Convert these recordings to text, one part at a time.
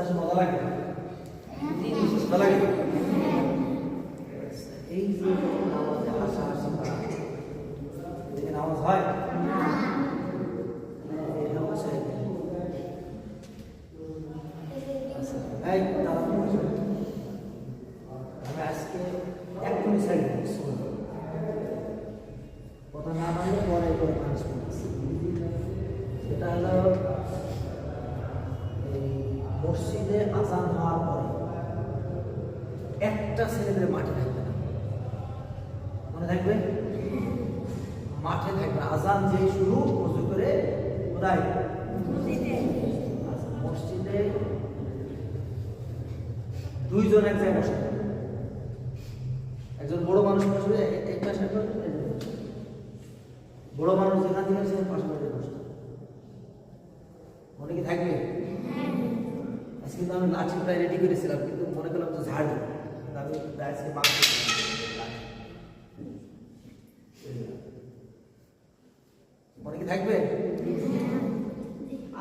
আসে মজা লাগে? মজা লাগে? এই যে আসা আসি করা এদিকে নামাজ হয়। আচ্ছা, আমি আজকে এক্ষুনি সাইড কথা না মানলে পরে করে মানুষ বলতেছে সেটা হলো এই মসজিদে আজান হওয়ার পরে একটা ছেলেদের মাঠে থাকবে না। মনে থাকবে? মাঠে থাকবে আজান যে শুরু উজু করে কোথায় মসজিদে। দুইজন এক জায়গায় বসে। একজন বড় মানুষ বসবে এক পাশে। বড় মানুষ যেখান থেকে আসে পাশাপাশি বসবে মনে কি থাকবে আজকে কিন্তু আমি লাঠি প্রায় রেডি করেছিলাম, কিন্তু মনে করলাম তো ঝাড় আমি আজকে মনে কি থাকবে?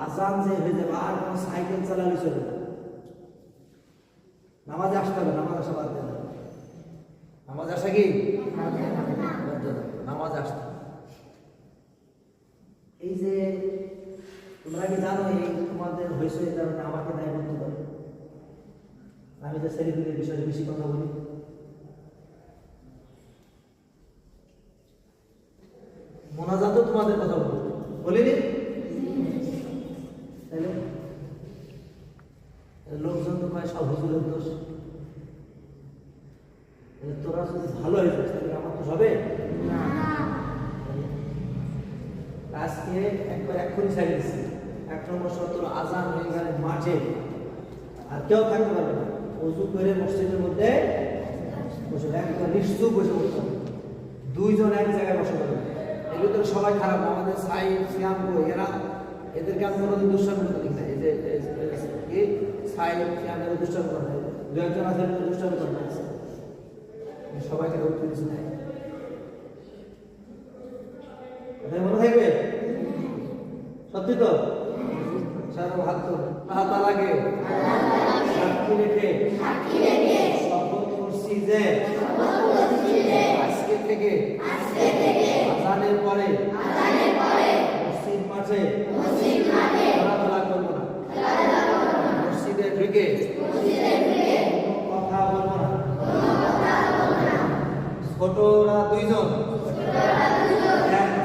যে হয়ে যাবে, আর কোনো সাইকেল চালালে চলবে নামাজে আসতে হবে, নামাজ আসা বাদ দেবে নামাজ আসা কি। নামাজ আসতে এই যে, তোমরা কি জানো এই তোমাদের হয়েছে এই কারণে আমাকে দায় আমি যে ছেলেগুলির বিষয়ে বেশি কথা বলি। মোনাজাতও তোমাদের কথা বলি। বলিনি? তাইলে? লোকজন তো কয় সব হুজুরের দোষ। তোরা যদি ভালো হয়ে যাস তাহলে আমার তো হবে? আজকে একবার এক্ষুনি ছাড়ি দিচ্ছি। এক নম্বর শর্ত আজান হয়ে গেলে মাঠে আর কেউ থাকতে পারবে না। উজু করে মসজিদের মধ্যে বসে একবার নিশ্চুপ বসে দুইজন এক জায়গায় বসে পড়বে এগুলো তো সবাই খারাপ, আমাদের সাই সিয়াম এরা, এদেরকে আমি দুষ্টামি করতে এই যে করে না দু একজন আছে করে না কিছু এটাই মনে থাকবে? সত্যি তো? সারা ভাত তো হাত রেখে। শপথ করছি যে আজকে থেকে আজানের পরে মসজিদ মাঠে খেলাধুলা করব না কথা বলব ছোটরা দুইজন এক